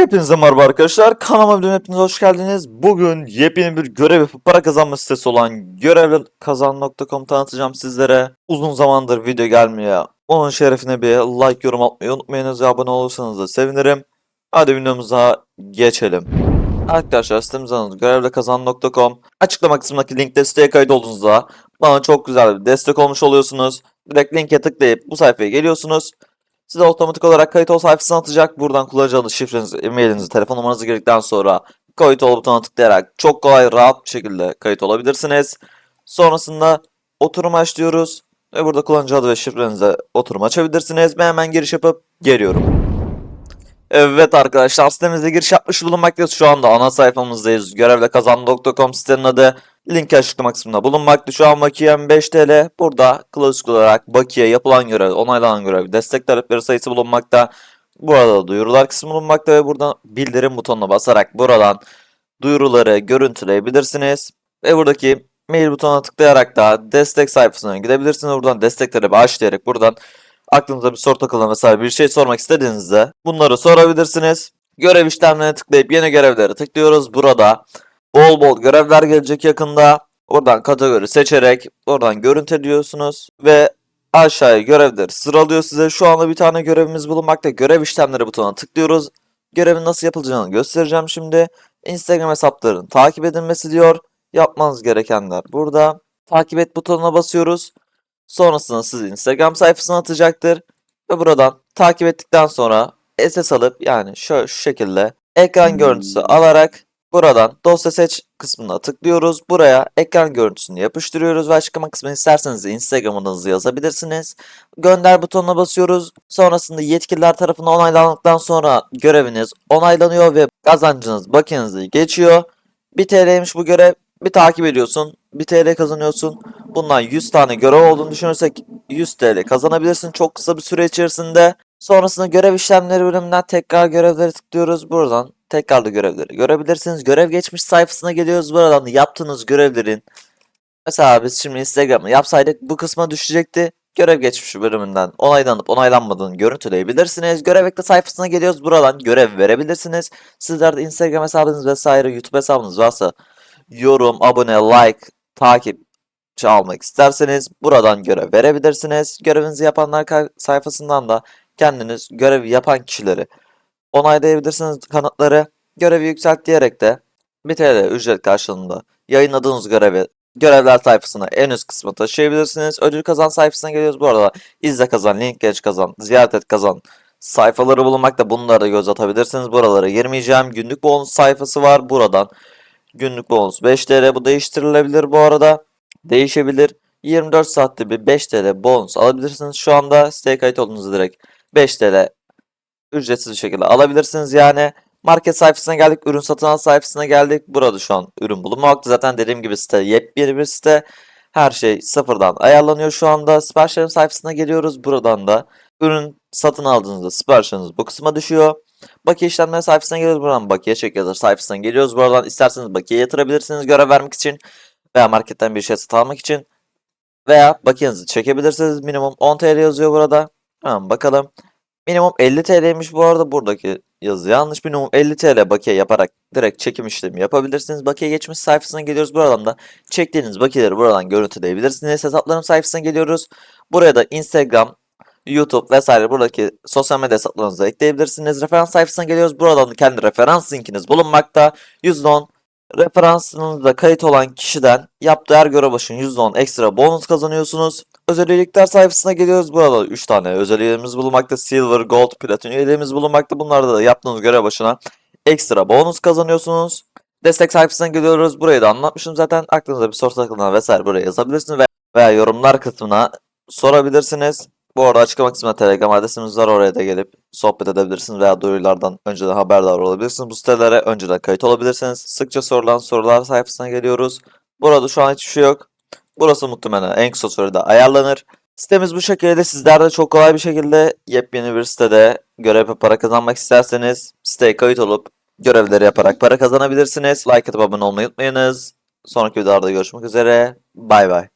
Hepinize merhaba arkadaşlar. Kanalıma videoma hepiniz hoş geldiniz. Bugün yepyeni bir görev yapıp para kazanma sitesi olan görevlikazan.com tanıtacağım sizlere. Uzun zamandır video gelmiyor. Onun şerefine bir like, yorum atmayı unutmayınız abone olursanız da sevinirim. Hadi videomuza geçelim. Arkadaşlar sitemiz anınız görevlikazan.com Açıklama kısmındaki linkte siteye kayıt olduğunuzda bana çok güzel bir destek olmuş oluyorsunuz. Direkt linke tıklayıp bu sayfaya geliyorsunuz. Size otomatik olarak kayıt ol sayfasına atacak. Buradan kullanıcı adı, şifrenizi, e-mailinizi, telefon numaranızı girdikten sonra kayıt ol butonuna tıklayarak çok kolay, rahat bir şekilde kayıt olabilirsiniz. Sonrasında oturum açlıyoruz. Ve burada kullanıcı adı ve şifrenize oturum açabilirsiniz. Ben hemen giriş yapıp geliyorum. Evet arkadaşlar sitemize giriş yapmış bulunmaktayız. Şu anda ana sayfamızdayız. Görevle kazan.com sitenin adı. Link açıklama kısmında bulunmakta. Şu an bakiyem 5 TL. Burada klasik olarak bakiye yapılan görev, onaylanan görev, destek talepleri sayısı bulunmakta. Burada da duyurular kısmı bulunmakta ve buradan bildirim butonuna basarak buradan duyuruları görüntüleyebilirsiniz. Ve buradaki mail butonuna tıklayarak da destek sayfasına gidebilirsiniz. Buradan destek talebi aç diyerek buradan aklınıza bir soru takılan mesela bir şey sormak istediğinizde bunları sorabilirsiniz. Görev işlemlerine tıklayıp yeni görevlere tıklıyoruz. Burada bol bol görevler gelecek yakında. Oradan kategori seçerek oradan görüntü diyorsunuz ve aşağıya görevleri sıralıyor size. Şu anda bir tane görevimiz bulunmakta. Görev işlemleri butonuna tıklıyoruz. Görevin nasıl yapılacağını göstereceğim şimdi. Instagram hesaplarının takip edilmesi diyor. Yapmanız gerekenler burada. Takip et butonuna basıyoruz. Sonrasında sizi Instagram sayfasına atacaktır. Ve buradan takip ettikten sonra SS alıp yani şu, şu şekilde ekran görüntüsü alarak buradan dosya seç kısmına tıklıyoruz. Buraya ekran görüntüsünü yapıştırıyoruz ve açıklama kısmına isterseniz Instagram'ınızı yazabilirsiniz. Gönder butonuna basıyoruz. Sonrasında yetkililer tarafından onaylandıktan sonra göreviniz onaylanıyor ve kazancınız bakiyenizi geçiyor. 1 TL'ymiş bu görev. Bir takip ediyorsun. 1 TL kazanıyorsun. Bundan 100 tane görev olduğunu düşünürsek 100 TL kazanabilirsin çok kısa bir süre içerisinde. Sonrasında görev işlemleri bölümünden tekrar görevleri tıklıyoruz. Buradan tekrar da görevleri görebilirsiniz. Görev geçmiş sayfasına geliyoruz. Buradan yaptığınız görevlerin mesela biz şimdi Instagram'ı yapsaydık bu kısma düşecekti. Görev geçmişi bölümünden onaylanıp onaylanmadığını görüntüleyebilirsiniz. Görev ekle sayfasına geliyoruz. Buradan görev verebilirsiniz. Sizler de Instagram hesabınız vesaire YouTube hesabınız varsa yorum, abone, like, takip almak isterseniz buradan görev verebilirsiniz. Görevinizi yapanlar sayfasından da kendiniz görev yapan kişileri onaylayabilirsiniz kanıtları. Görevi yükselt diyerek de 1 TL ücret karşılığında yayınladığınız görevi görevler sayfasına en üst kısma taşıyabilirsiniz. Ödül kazan sayfasına geliyoruz. Bu arada izle kazan, link geç kazan, ziyaret et kazan sayfaları bulunmakta. Bunlara da göz atabilirsiniz. Buralara girmeyeceğim. Günlük bonus sayfası var. Buradan günlük bonus 5 TL. Bu değiştirilebilir bu arada. Değişebilir. 24 saatte bir 5 TL bonus alabilirsiniz. Şu anda siteye kayıt olduğunuzda direkt 5 TL ücretsiz bir şekilde alabilirsiniz yani. Market sayfasına geldik, ürün satın al sayfasına geldik. Burada şu an ürün bulunmakta. Zaten dediğim gibi site yepyeni bir site. Her şey sıfırdan ayarlanıyor şu anda. Siparişlerin sayfasına geliyoruz. Buradan da ürün satın aldığınızda siparişiniz bu kısma düşüyor. Bakiye işlemleri sayfasına geliyoruz. Buradan bakiye çek yazır sayfasına geliyoruz. Buradan isterseniz bakiye yatırabilirsiniz görev vermek için veya marketten bir şey satın almak için veya bakiyenizi çekebilirsiniz. Minimum 10 TL yazıyor burada. Hemen bakalım. Minimum 50 TL'ymiş bu arada buradaki yazı yanlış. Minimum 50 TL bakiye yaparak direkt çekim işlemi yapabilirsiniz. Bakiye geçmiş sayfasına geliyoruz. Buradan da çektiğiniz bakiyeleri buradan görüntüleyebilirsiniz. Hesaplarım sayfasına geliyoruz. Buraya da Instagram, YouTube vesaire buradaki sosyal medya hesaplarınızı ekleyebilirsiniz. Referans sayfasına geliyoruz. Buradan da kendi referans linkiniz bulunmakta. %10 referansınızda kayıt olan kişiden yaptığı her görev başına %10 ekstra bonus kazanıyorsunuz. Özel üyelikler sayfasına geliyoruz. Burada 3 tane özel üyelerimiz bulunmakta. Silver, Gold, Platin üyelerimiz bulunmakta. Bunlarda da yaptığınız görev başına ekstra bonus kazanıyorsunuz. Destek sayfasına geliyoruz. Burayı da anlatmışım zaten. Aklınıza bir soru takılan vesaire buraya yazabilirsiniz veya yorumlar kısmına sorabilirsiniz. Bu arada açıklama kısmında Telegram adresimiz var. Oraya da gelip sohbet edebilirsiniz veya duyurulardan önceden haberdar olabilirsiniz. Bu sitelere önceden kayıt olabilirsiniz. Sıkça sorulan sorular sayfasına geliyoruz. Burada şu an hiçbir şey yok. Burası muhtemelen en kısa sürede ayarlanır. Sitemiz bu şekilde. Sizler de çok kolay bir şekilde yepyeni bir sitede görev yapıp para kazanmak isterseniz siteye kayıt olup görevleri yaparak para kazanabilirsiniz. Like atıp abone olmayı unutmayınız. Sonraki videolarda görüşmek üzere. Bay bay.